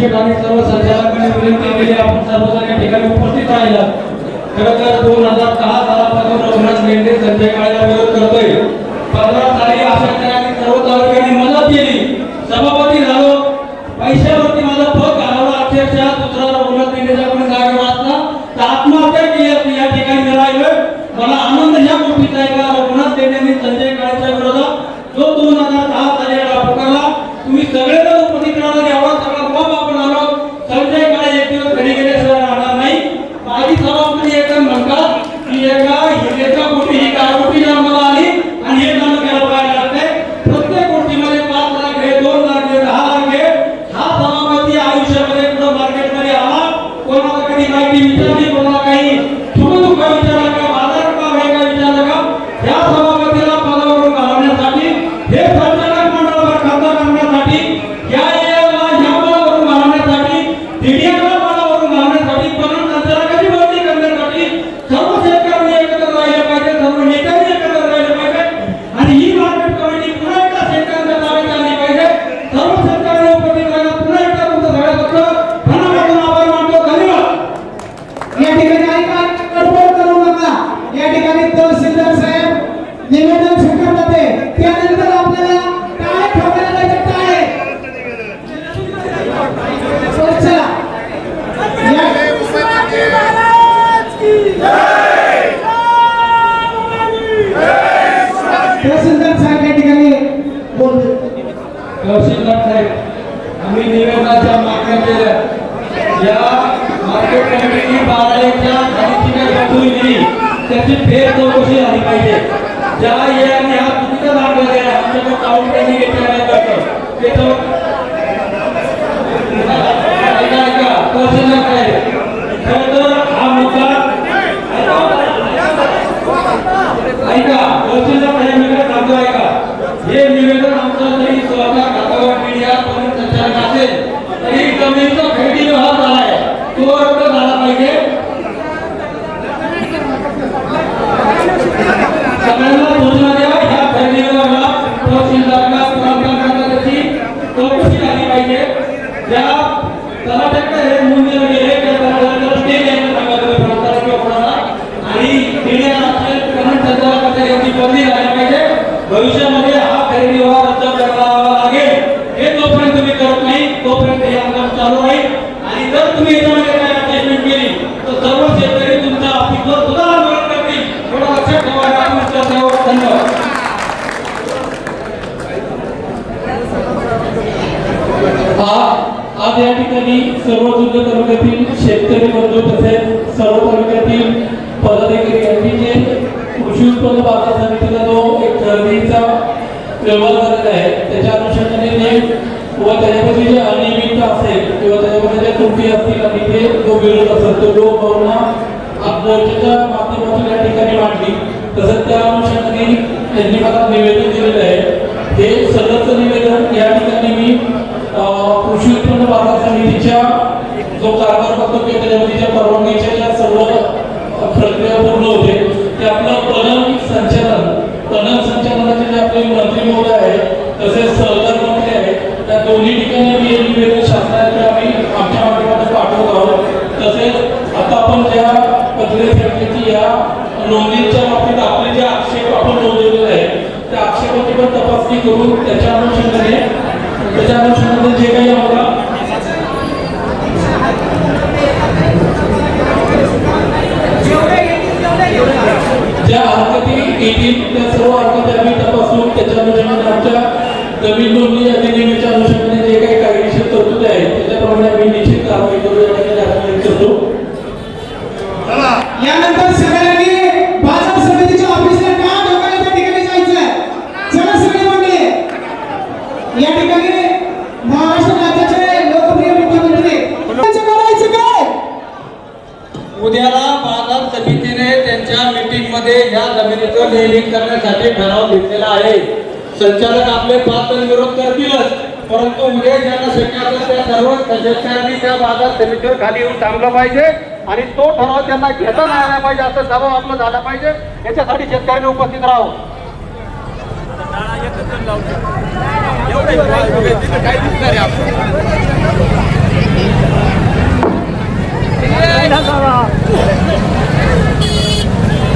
शेतकरी आणि सर्व संचालकांनी विनंती केली. आपण सर्वजण या ठिकाणी उपस्थित राहिला. आम्ही मार्केट मागण्या केल्या या मार्केट कमिटीने बारा एकच्या खालीची काही वसूल दिली त्याची फेर चौकशी झाली पाहिजे ज्या कितना हा चुकीचा हैं हम आमच्याकडे काउंट त्यांनी घेतलेला ये करतो ते चौ- ऐका ऐका कृषी उत्पन्न बाजार समितीचा जो एक खरेदीचा व्यवहार झालेला आहे. त्याच्या अनुषंगाने जे व त्याच्यामध्ये जे अनियमितता असेल किंवा त्याच्यामध्ये ज्या त्रुटी असतील आणि ते जो विरोध असेल तो लोक भावना आप माध्यमातून या ठिकाणी मांडली. तसंच त्या अनुषंगाने त्यांनी मला निवेदन दिलेलं आहे. हे सदरचं निवेदन या ठिकाणी मी अं, कृषी उत्पन्न बाजार समितीच्या जो कारभार करतो किंवा त्याच्यामध्ये ज्या परवानगीच्या ज्या सर्व प्रक्रिया पूर्ण होते आपलं पणन संचालन पणन संचालनाचे जे आपले मंत्री महोदय आहेत तसेच सहकार मंत्री आहेत त्या दोन्ही ठिकाणी मी हे निवेदन शासनाकडे आम्ही आमच्या माध्यमातून पाठवत आहोत तसेच आता आपण ज्या पत्रिका फॅक्टरीची या नोंदीच्या बाबतीत आपले जे आक्षेप आपण नोंदवलेले आहेत त्या आक्षेपाची पण तपासणी करून त्याच्या अनुषंगाने त्याच्या अनुषंगाने जे काही आम्हाला ज्या हरकती येतील त्या सर्व हरकती आम्ही तपासून त्याच्या अनुषंगाने आमच्या जमीन नोंदणी अधिनियमाच्या अनुषंगाने जे काही कायदेशीर तरतुदी आहेत त्याच्याप्रमाणे आम्ही निश्चित कारवाई करू या ठिकाणी आपण करतो. यानंतर सगळ्यांनी बाजार समितीच्या ऑफिसला का त्या ठिकाणी जायचं चला सगळे मंडळी. या ठिकाणी मध्ये या जमिनीचं नियमित करण्यासाठी ठराव घेतलेला आहे. संचालक आपले पाच जण विरोध करतीलच परंतु उद्या ज्यांना शक्य असेल त्या सर्व शेतकऱ्यांनी त्या बाजार समितीवर खाली येऊन थांबलं पाहिजे आणि तो ठराव त्यांना घेता नाही आला पाहिजे असं दबाव आपला झाला पाहिजे. याच्यासाठी शेतकऱ्यांनी उपस्थित राहावं.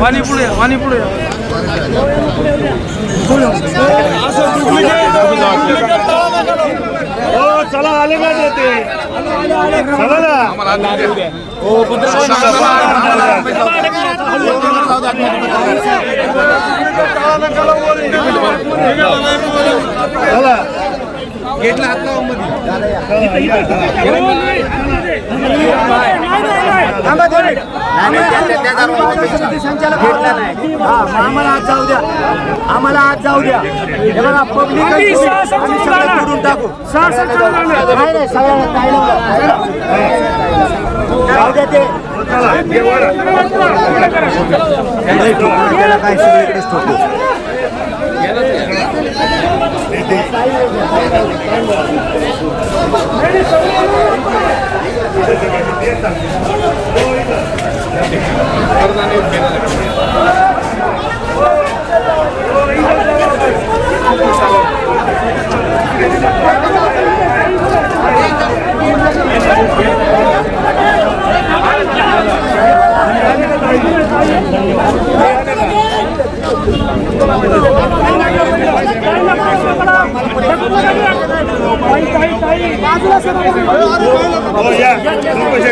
पाणी पुढे पाणी पुढे चला आले का ते चला ना गेटला हात लावा आम्हाला आज जाऊ द्या. आम्हाला आज जाऊ द्या. हे बघा पब्लिक टाकू. सगळ्यांना काय नाही जाऊ द्या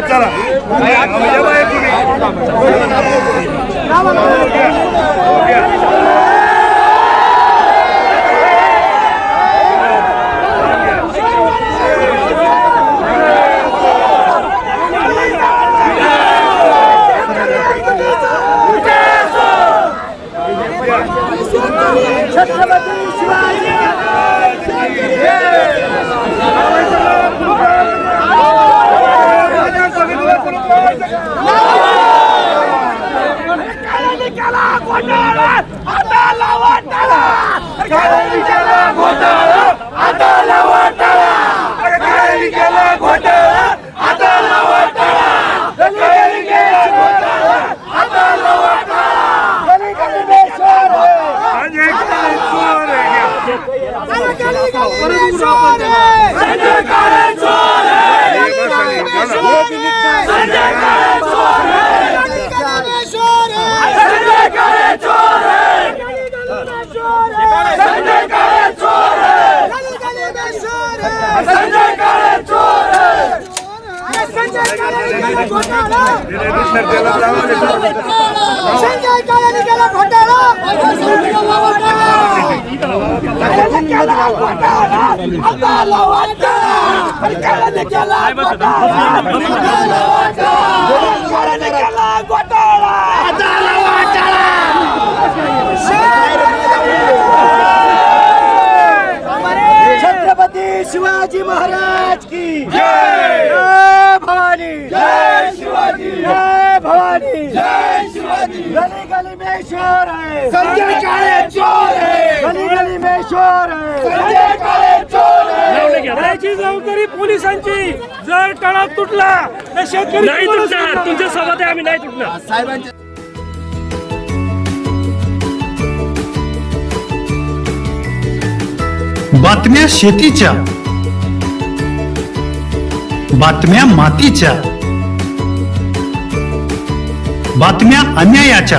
चला आहे. हे बसा नाही, चला. तिथे दुसऱ्या त्याला जाऊ दे. छत्रपती शिवाजी महाराज की जय भवानी जय शिवाजी जय भवानी जय शिवाजी गली गली में शोर है संजय काळे चोर! है गली गली में शोर! है संजय काळे चोर! है जबाबदारी पोलिसांची. जर तळा तुटला तर शेतकरी नाही तुटणार. तुमच्यासोबत आहे आम्ही नाही तुटणार. बातम्या शेतीच्या. बातम्या मातीच्या. बातम्या अन्यायाच्या.